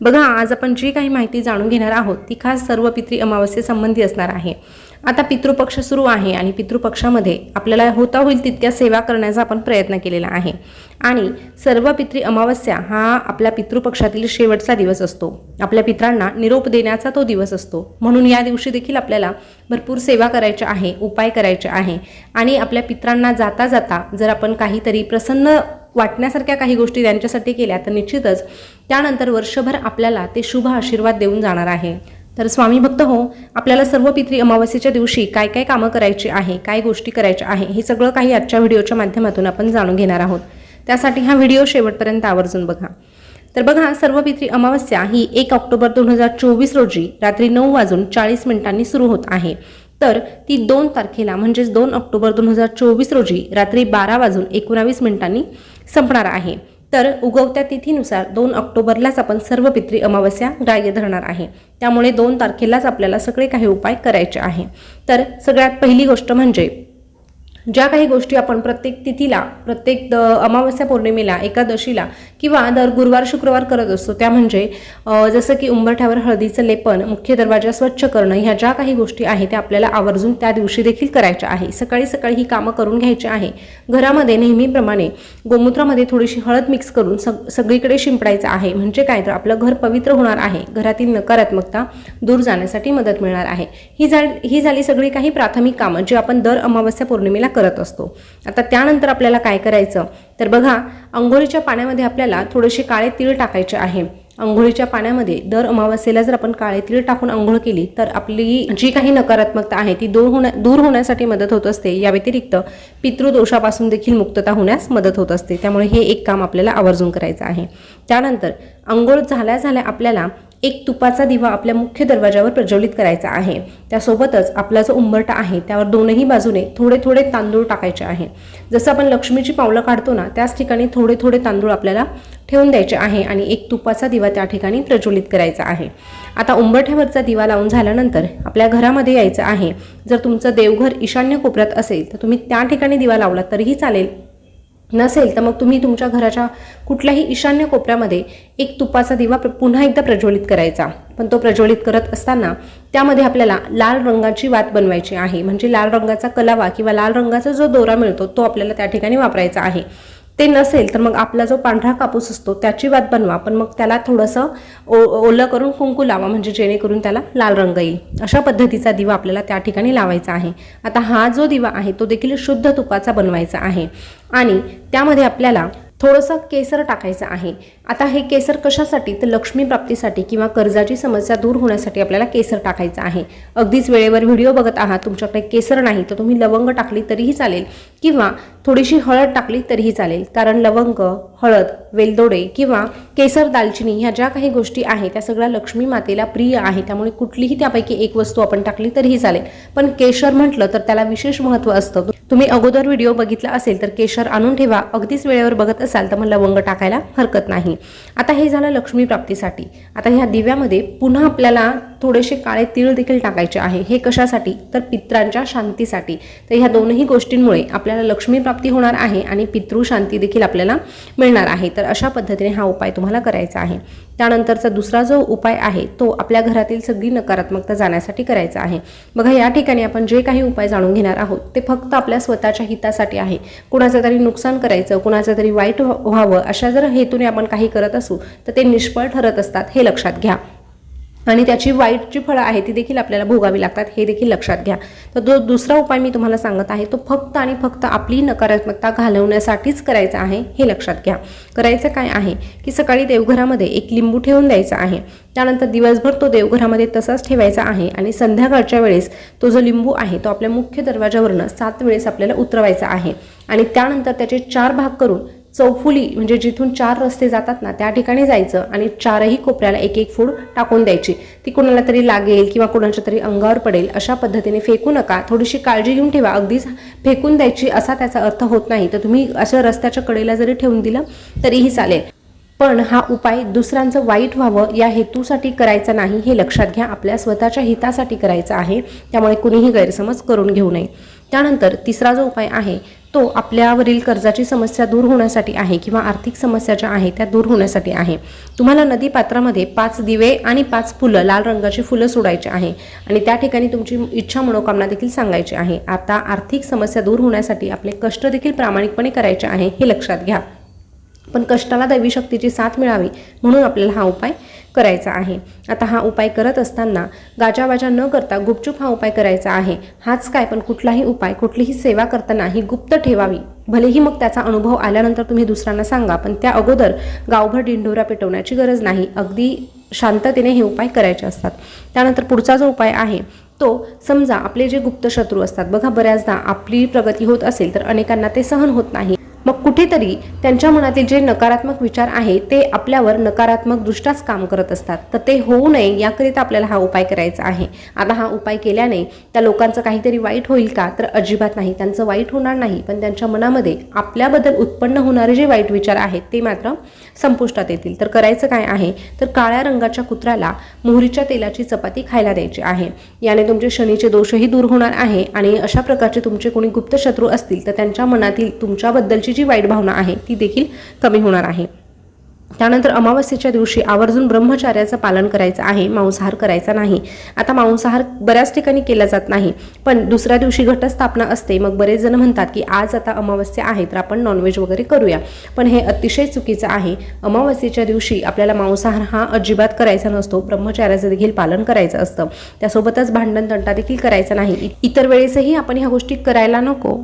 बघा आज आपण जी काही माहिती जाणून घेणार आहोत ती खास सर्व पितृ अमावस्येसंबंधी असणार आहे. आता पितृपक्ष सुरू आहे आणि पितृपक्षामध्ये आपल्याला होता होईल तितक्या सेवा करण्याचा आपण प्रयत्न केलेला आहे. आणि सर्व पितृ अमावस्या हा आपल्या पितृपक्षातील शेवटचा दिवस असतो. आपल्या पित्रांना निरोप देण्याचा तो दिवस असतो. म्हणून या दिवशी देखील आपल्याला भरपूर सेवा करायची आहे उपाय करायचे आहे. आणि आपल्या पित्रांना जाता जाता जर आपण काहीतरी प्रसन्न वाटण्यासारख्या काही गोष्टी त्यांच्यासाठी केल्या तर निश्चितच त्यानंतर वर्षभर आपल्याला ते शुभ आशीर्वाद देऊन जाणार आहे. तर स्वामी भक्त हो आपल्याला सर्व पित्री अमावस्येच्या दिवशी काय काय कामं करायची आहे काय गोष्टी करायच्या आहे हे सगळं काही आजच्या व्हिडिओच्या माध्यमातून आपण जाणून घेणार आहोत. त्यासाठी हा व्हिडिओ शेवटपर्यंत आवर्जून बघा. तर बघा सर्व पित्री अमावस्या ही एक ऑक्टोबर दोन हजार चोवीस रोजी रात्री नऊ वाजून चाळीस मिनिटांनी सुरू होत आहे. तर ती दोन तारखेला म्हणजेच दोन ऑक्टोबर दोन हजार चोवीस रोजी रात्री बारा वाजून एकोणावीस मिनिटांनी संपणार आहे. तर उगवत्या तिथीनुसार दोन ऑक्टोबरलाच आपण सर्व पितरी अमावस्या ग्राह्य धरणार आहे. त्यामुळे दोन तारखेलाच आपल्याला सगळे काही उपाय करायचे आहे. तर सगळ्यात पहिली गोष्ट म्हणजे ज्या काही गोष्टी आपण प्रत्येक तिथीला प्रत्येक द अमावस्या पौर्णिमेला एकादशीला किंवा दर गुरुवार शुक्रवार करत असतो त्या म्हणजे जसं की उंबरठ्यावर हळदीचं लेपन मुख्य दरवाजा स्वच्छ करणं ह्या ज्या काही गोष्टी आहेत त्या आपल्याला आवर्जून त्या दिवशी देखील करायच्या आहे. सकाळी सकाळी ही कामं करून घ्यायची आहे. घरामध्ये नेहमीप्रमाणे गोमूत्रामध्ये थोडीशी हळद मिक्स करून सग सगळीकडे शिंपडायचं आहे. म्हणजे काय तर आपलं घर पवित्र होणार आहे. घरातील नकारात्मकता दूर जाण्यासाठी मदत मिळणार आहे. ही झाली ही झाली सगळी काही प्राथमिक कामं जी आपण दर अमावस्या पौर्णिमेला करत असतो. आता त्यानंतर आपल्याला काय करायचं? तर बघा अंघोळीच्या पाण्यामध्ये आपल्याला थोडेसे काळे तीळ टाकायचे आहे. अंघोळीच्या पाण्यामध्ये दर अमावस्येला जर आपण काळे तीळ टाकून अंघोळ केली तर आपली जी काही नकारात्मकता आहे ती दूर होण्या दूर होण्यासाठी मदत होत असते. या व्यतिरिक्त पितृदोषापासून देखील मुक्तता होण्यास मदत होत असते. त्यामुळे हे एक काम आपल्याला आवर्जून करायचं आहे. त्यानंतर अंघोळ झाल्या झाल्या आपल्याला एक तुपाचा दिवा आपल्या मुख्य दरवाजावर प्रज्वलित करायचा आहे. त्यासोबतच आपला जो उंबरटा आहे त्यावर दोनही बाजूने थोडे थोडे तांदूळ टाकायचे आहे. जसं आपण लक्ष्मीची पावलं काढतो ना त्याच ठिकाणी थोडे थोडे तांदूळ आपल्याला ठेवून द्यायचे आहे आणि एक तुपाचा दिवा त्या ठिकाणी प्रज्वलित करायचा आहे. आता उंबरठ्यावरचा दिवा लावून झाल्यानंतर आपल्या घरामध्ये यायचं आहे. जर तुमचं देवघर ईशान्य कोपऱ्यात असेल तर तुम्ही त्या ठिकाणी दिवा लावला तरीही चालेल. नसेल तर मग तुम्ही तुमच्या घराच्या कुठल्याही ईशान्य कोपऱ्यामध्ये एक तुपाचा दिवा पुन्हा एकदा प्रज्वलित करायचा. पण तो प्रज्वलित करत असताना त्यामध्ये आपल्याला लाल रंगाची वात बनवायची आहे. म्हणजे लाल रंगाचा कलावा किंवा लाल रंगाचा जो दोरा मिळतो तो आपल्याला त्या ठिकाणी वापरायचा आहे. ते नसेल तर मग आपला जो पांढरा कापूस असतो त्याची वात बनवा. पण मग त्याला थोडंसं ओ ओलं करून कुंकू लावा म्हणजे जेणेकरून त्याला लाल रंग येईल. अशा पद्धतीचा दिवा आपल्याला त्या ठिकाणी लावायचा आहे. आता हा जो दिवा आहे तो देखील शुद्ध तुपाचा बनवायचा आहे. आणि त्यामध्ये आपल्याला थोडंसं केसर टाकायचं आहे. आता हे केसर कशासाठी? तर लक्ष्मी प्राप्तीसाठी किंवा कर्जाची समस्या दूर होण्यासाठी आपल्याला केसर टाकायचं आहे. अगदीच वेळेवर व्हिडिओ बघत आहात तुमच्याकडे केसर नाही तर तुम्ही लवंग टाकली तरीही चालेल किंवा थोडीशी हळद टाकली तरीही चालेल. कारण लवंग हळद वेलदोडे किंवा केसर दालचिनी ह्या ज्या काही गोष्टी आहेत त्या सगळ्या लक्ष्मी मातेला प्रिय आहे. त्यामुळे कुठलीही त्यापैकी एक वस्तू आपण टाकली तरीही चालेल. पण केशर म्हटलं तर त्याला विशेष महत्त्व असतं. तुम्ही अगोदर व्हिडिओ बघितला असेल तर केशर आणून ठेवा. अगदीच वेळेवर बघत असाल तर मग लवंग टाकायला हरकत नाही. आता हे झालं लक्ष्मी प्राप्तीसाठी. आता ह्या दिव्यामध्ये पुन्हा आपल्याला थोडेसे काळे तीळ देखील टाकायचे आहे. हे कशासाठी? तर पित्रांच्या शांतीसाठी. तर ह्या दोनही गोष्टींमुळे आपल्याला लक्ष्मी प्राप्ती होणार आहे आणि पितृ शांती देखील आपल्याला मिळणार आहे. तर अशा पद्धतीने हा उपाय तुम्हाला करायचा आहे. त्यानंतरचा दुसरा जो उपाय आहे तो आपल्या घरातील सगळी नकारात्मकता जाण्यासाठी करायचा आहे. बघा या ठिकाणी आपण जे काही उपाय जाणून घेणार आहोत ते फक्त आपल्या स्वतःच्या हितासाठी आहे. कुणाचं तरी नुकसान करायचं कुणाचं तरी वाईट व्हावं अशा जर हेतूने आपण काही करत असू तर ते निष्फळ ठरत असतात हे लक्षात घ्या. आणि त्याची वाईट जी फळं आहे ती देखील आपल्याला भोगावी लागतात हे देखील लक्षात घ्या. तर जो दुसरा उपाय मी तुम्हाला सांगत आहे तो फक्त आणि फक्त आपली नकारात्मकता घालवण्यासाठीच करायचा आहे हे लक्षात घ्या. करायचं काय आहे की सकाळी देवघरामध्ये एक लिंबू ठेवून द्यायचा आहे. त्यानंतर दिवसभर तो देवघरामध्ये तसाच ठेवायचा आहे आणि संध्याकाळच्या वेळेस तो जो लिंबू आहे तो आपल्या मुख्य दरवाजावरनं सात वेळेस आपल्याला उतरवायचा आहे. आणि त्यानंतर त्याचे चार भाग करून चौफुली म्हणजे जिथून चार रस्ते जातात ना त्या ठिकाणी जायचं आणि चारही कोपऱ्याला एक एक फूड टाकून द्यायची. ती कोणाला तरी लागेल किंवा कोणाच्या तरी अंगावर पडेल अशा पद्धतीने फेकू नका. थोडीशी काळजी घेऊन ठेवा. अगदीच फेकून द्यायची असा त्याचा अर्थ होत नाही. तर तुम्ही असं रस्त्याच्या कडेला जरी ठेवून दिलं तरीही चालेल. पण हा उपाय दुसऱ्यांचं वाईट व्हावं या हेतूसाठी करायचा नाही हे लक्षात घ्या. आपल्या स्वतःच्या हितासाठी करायचा आहे. त्यामुळे कुणीही गैरसमज करून घेऊ नये. त्यानंतर तिसरा जो उपाय आहे तो आपल्यावरील कर्जाची समस्या दूर होण्यासाठी आहे किंवा आर्थिक समस्या ज्या आहेत त्या दूर होण्यासाठी आहे. तुम्हाला नदी पात्रामध्ये पाच दिवे आणि पाच फुलं लाल रंगाची फुलं सोडायची आहे आणि त्या ठिकाणी तुमची इच्छा मनोकामना देखील सांगायची आहे. आता आर्थिक समस्या दूर होण्यासाठी आपले कष्ट देखील प्रामाणिकपणे करायचे आहे हे लक्षात घ्या. पण कष्टाला दैवी शक्तीची साथ मिळावी म्हणून आपल्याला हा उपाय करायचा आहे. आता हा उपाय करत असताना गाजावाजा न करता गुपचूप हा उपाय करायचा आहे. हाच काय पण कुठलाही उपाय कुठलीही सेवा करताना ही गुप्त ठेवावी. भलेही मग त्याचा अनुभव आल्यानंतर तुम्ही दुसऱ्यांना सांगा पण त्या अगोदर गावभर डिंडोरा पेटवण्याची गरज नाही. अगदी शांततेने हे उपाय करायचे असतात. त्यानंतर पुढचा जो उपाय आहे तो समजा आपले जे गुप्त शत्रू असतात. बघा बऱ्याचदा आपली प्रगती होत असेल तर अनेकांना ते सहन होत नाही. मग कुठेतरी त्यांच्या मनातील जे नकारात्मक विचार आहे ते आपल्यावर नकारात्मक दृष्ट्याच काम करत असतात. तर ते होऊ नये याकरिता आपल्याला हा उपाय करायचा आहे. आता हा उपाय केल्याने त्या लोकांचं काहीतरी वाईट होईल का? तर अजिबात नाही. त्यांचं वाईट होणार नाही पण त्यांच्या मनामध्ये आपल्याबद्दल उत्पन्न होणारे जे वाईट विचार आहेत ते मात्र संपुष्टात येतील. तर करायचं काय आहे? तर काळ्या रंगाच्या कुत्र्याला मोहरीच्या तेलाची चपाती खायला द्यायची आहे. याने तुमचे शनीचे दोषही दूर होणार आहे आणि अशा प्रकारचे तुमचे कोणी गुप्त शत्रू असतील तर त्यांच्या मनातील तुमच्याबद्दलची जी वाईट भावना आहे ती देखील कमी होणार आहे. त्यानंतर अमावस्येच्या दिवशी आवर्जून ब्रह्मचार्याचं पालन करायचं आहे मांसाहार करायचा नाही. आता मांसाहार बऱ्याच ठिकाणी केला जात नाही पण दुसऱ्या दिवशी घटस्थापना असते. मग बरेच जण म्हणतात की आज आता अमावस्या आहे तर आपण नॉनव्हेज वगैरे करूया. पण हे अतिशय चुकीचं आहे. अमावस्येच्या दिवशी आपल्याला मांसाहार हा अजिबात करायचा नसतो ब्रह्मचार्याचं देखील पालन करायचं असतं. त्यासोबतच भांडण तंटा देखील करायचा नाही. इतर वेळेसही आपण ह्या गोष्टी करायला नको.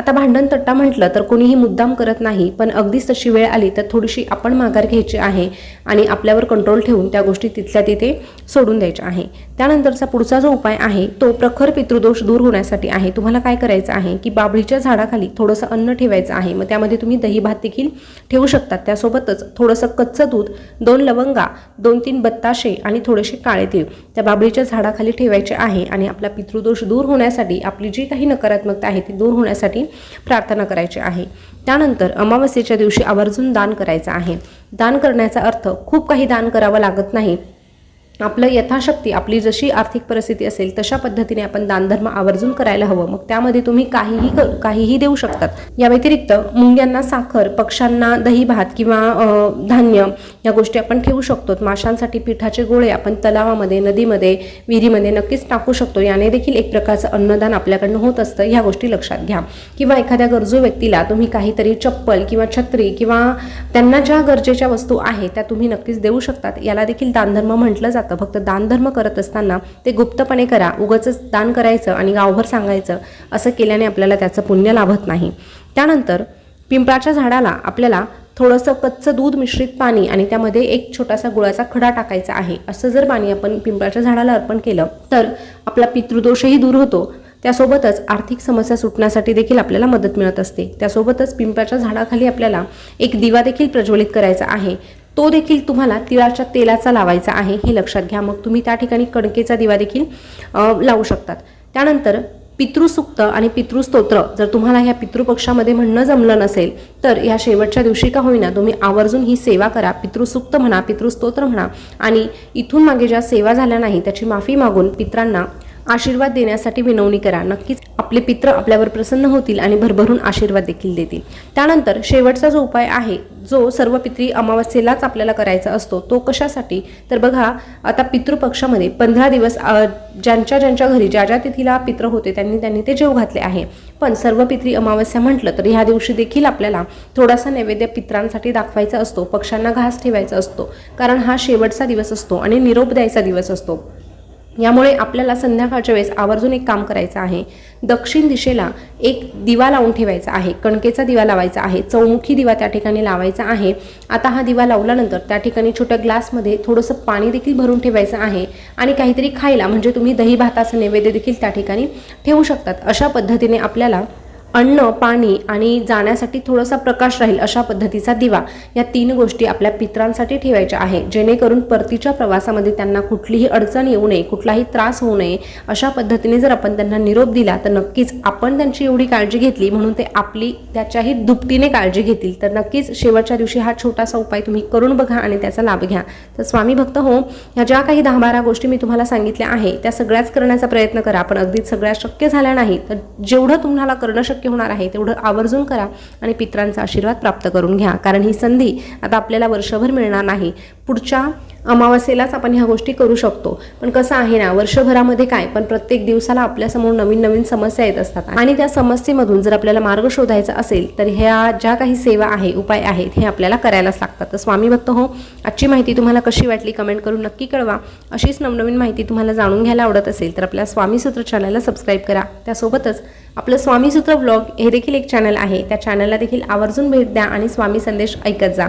आता भांडण तट्टा म्हटलं तर कोणीही मुद्दाम करत नाही पण अगदीच तशी वेळ आली तर थोडीशी आपण माघार घ्यायची आहे आणि आपल्यावर कंट्रोल ठेवून त्या गोष्टी तिथल्या तिथे सोडून द्यायच्या आहे. त्यानंतरचा पुढचा जो उपाय आहे तो प्रखर पितृदोष दूर होण्यासाठी आहे. तुम्हाला काय करायचं आहे की बाबळीच्या झाडाखाली थोडंसं अन्न ठेवायचं आहे. मग त्यामध्ये तुम्ही दही भात देखील ठेवू शकतात. त्यासोबतच थोडंसं कच्चं दूध दोन लवंगा दोन तीन बत्ताशे आणि थोडेसे काळे तीळ त्या बाबळीच्या झाडाखाली ठेवायचे आहे आणि आपला पितृदोष दूर होण्यासाठी आपली जी काही नकारात्मकता आहे ती दूर होण्यासाठी प्रार्थना करायची आहे. त्यानंतर अमावस्येच्या दिवशी आवर्जून दान करायचं आहे. दान करण्याचा अर्थ खूप काही दान करावं लागत नाही आपलं यथाशक्ती आपली जशी आर्थिक परिस्थिती असेल तशा पद्धतीने आपण दानधर्म आवर्जून करायला हवं. मग त्यामध्ये तुम्ही काहीही क- काहीही देऊ शकतात. या व्यतिरिक्त मुंग्यांना साखर पक्ष्यांना दही भात किंवा धान्य या गोष्टी आपण ठेवू शकतो. माशांसाठी पिठाचे गोळे आपण तलावामध्ये नदीमध्ये विहिरीमध्ये नक्कीच टाकू शकतो. याने देखील एक प्रकारचं अन्नदान आपल्याकडनं होत असतं. ह्या गोष्टी लक्षात घ्या. किंवा एखाद्या गरजू व्यक्तीला तुम्ही काहीतरी चप्पल किंवा छत्री किंवा त्यांना ज्या गरजेच्या वस्तू आहेत त्या तुम्ही नक्कीच देऊ शकतात. याला देखील दानधर्म म्हटलं जातं. फक्त दानधर्म करत असताना ते गुप्तपणे करा उगाच दान करायचं आणि गावभर सांगायचं असं केल्याने आपल्याला त्याचं पुण्य लाभत नाही. त्यानंतर पिंपळाच्या झाडाला आपल्याला थोडंसं कच्चं दूध मिश्रित पाणी आणि त्यामध्ये एक छोटासा गुळाचा खडा टाकायचा आहे असं जर पाणी आपण पिंपळाच्या झाडाला अर्पण केलं तर आपला पितृदोषही दूर होतो. त्यासोबतच आर्थिक समस्या सुटण्यासाठी देखील आपल्याला मदत मिळत असते. त्यासोबतच पिंपळाच्या झाडाखाली आपल्याला एक दिवा देखील प्रज्वलित करायचा आहे. तो देखील तुम्हाला तिळाच्या तेलाचा लावायचा आहे हे लक्षात घ्या. मग तुम्ही त्या ठिकाणी कणकेचा दिवा देखील लावू शकतात. त्यानंतर पितृसुक्त आणि पितृस्तोत्र जर तुम्हाला ह्या पितृपक्षामध्ये म्हणणं जमलं नसेल तर ह्या शेवटच्या दिवशी का होईना तुम्ही आवर्जून ही सेवा करा. पितृसुक्त म्हणा पितृस्तोत्र म्हणा आणि इथून मागे ज्या सेवा झाल्या नाही त्याची माफी मागून पित्रांना आशीर्वाद देण्यासाठी विनवणी करा. नक्कीच आपले पित्र आपल्यावर प्रसन्न होतील आणि भरभरून आशीर्वाद देखील देतील. त्यानंतर शेवटचा जो उपाय आहे जो सर्व पित्री अमावस्येलाच आपल्याला करायचा असतो तो कशासाठी? तर बघा आता पितृपक्षामध्ये पंधरा दिवस ज्यांच्या ज्यांच्या घरी ज्या ज्या तिथीला पित्र होते त्यांनी त्यांनी ते जेव घातले आहे. पण सर्व पित्री अमावस्या म्हटलं तर ह्या दिवशी देखील आपल्याला थोडासा नैवेद्य पित्रांसाठी दाखवायचा असतो पक्ष्यांना घास ठेवायचा असतो. कारण हा शेवटचा दिवस असतो आणि निरोप द्यायचा दिवस असतो. यामुळे आपल्याला संध्याकाळच्या वेळेस आवर्जून एक काम करायचं आहे. दक्षिण दिशेला एक दिवा लावून ठेवायचा आहे. कणकेचा दिवा लावायचा आहे. चौमुखी दिवा त्या ठिकाणी लावायचा आहे. आता हा दिवा लावल्यानंतर त्या ठिकाणी छोट्या ग्लासमध्ये थोडंसं पाणी देखील भरून ठेवायचं आहे आणि काहीतरी खायला म्हणजे तुम्ही दही भाताचं नैवेद्य देखील त्या ठिकाणी ठेवू शकतात. अशा पद्धतीने आपल्याला अन्न पाणी आणि जाण्यासाठी थोडासा प्रकाश राहील अशा पद्धतीचा दिवा या तीन गोष्टी आपल्या पित्रांसाठी ठेवायच्या आहे. जेणेकरून परतीच्या प्रवासामध्ये त्यांना कुठलीही अडचण येऊ नये कुठलाही त्रास होऊ नये अशा पद्धतीने जर आपण त्यांना निरोप दिला तर नक्कीच आपण त्यांची एवढी काळजी घेतली म्हणून ते आपली त्याच्याही दुपटीने काळजी घेतील. तर नक्कीच शेवटच्या दिवशी हा छोटासा उपाय तुम्ही करून बघा आणि त्याचा लाभ घ्या. तर स्वामी भक्त हो ह्या ज्या काही दहा बारा गोष्टी मी तुम्हाला सांगितल्या आहे त्या सगळ्याच करण्याचा प्रयत्न करा. पण अगदीच सगळ्या शक्य झाल्या नाही तर जेवढं तुम्हाला करणं शक्य होणार आहे तेवढं आवर्जून करा आणि पित्रांचा आशीर्वाद प्राप्त करून घ्या. कारण ही संधी आता आपल्याला वर्षभर मिळणार नाही. पुढच्या अमावस्येलाच आपण ह्या गोष्टी करू शकतो. पण कसं आहे ना वर्षभरामध्ये काय पण प्रत्येक दिवसाला आपल्यासमोर नवीन नवीन समस्या येत असतात. आणि त्या समस्येमधून जर आपल्याला मार्ग शोधायचा असेल तर ह्या ज्या काही सेवा आहे उपाय आहेत हे आपल्याला करायलाच लागतात. तर स्वामी भक्त हो आजची माहिती तुम्हाला कशी वाटली कमेंट करून नक्की कळवा. अशीच नवनवीन माहिती तुम्हाला जाणून घ्यायला आवडत असेल तर आपल्या स्वामी सूत्र चॅनलला सबस्क्राईब करा. त्यासोबतच आपलं स्वामी सूत्र ब्लॉग हे देखील एक चॅनल आहे. त्या चॅनलला देखील आवर्जून भेट द्या आणि स्वामी संदेश ऐकत जा.